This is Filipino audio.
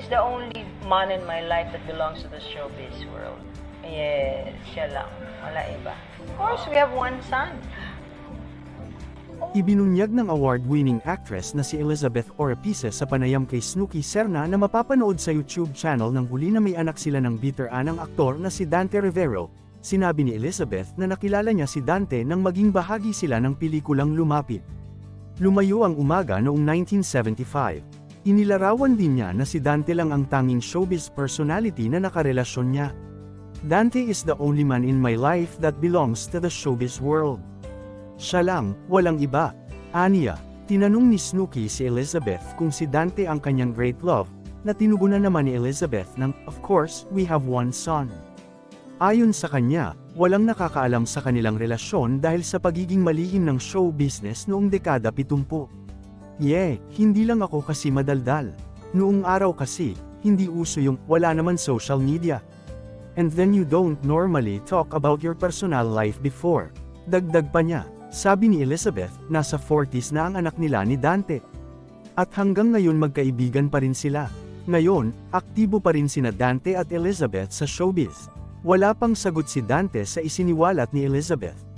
is the only man in my life that belongs to the showbiz world. Yes, siya lang. Wala iba. Of course, we have one son. Ibinunyag ng award-winning actress na si Elizabeth Oropesa sa panayam kay Snooki Serna na mapapanood sa YouTube channel ng huli na may anak sila ng bitter-anang aktor na si Dante Rivero. Sinabi ni Elizabeth na nakilala niya si Dante nang maging bahagi sila ng pelikulang Lumapit. Lumayo ang umaga noong 1975. Inilarawan din niya na si Dante lang ang tanging showbiz personality na nakarelasyon niya. Dante is the only man in my life that belongs to the showbiz world. Siya lang, walang iba. Aniya, tinanong ni Snooki si Elizabeth kung si Dante ang kanyang great love, na tinugunan naman ni Elizabeth ng, of course, we have one son. Ayon sa kanya, walang nakakaalam sa kanilang relasyon dahil sa pagiging malihim ng show business noong dekada 70. Yeah, hindi lang ako kasi madaldal. Noong araw kasi, hindi uso yung wala naman social media. And then you don't normally talk about your personal life before. Dagdag pa niya, sabi ni Elizabeth, nasa 40s na ang anak nila ni Dante. At hanggang ngayon magkaibigan pa rin sila. Ngayon, aktibo pa rin sina Dante at Elizabeth sa showbiz. Wala pang sagot si Dante sa isiniwalat ni Elizabeth.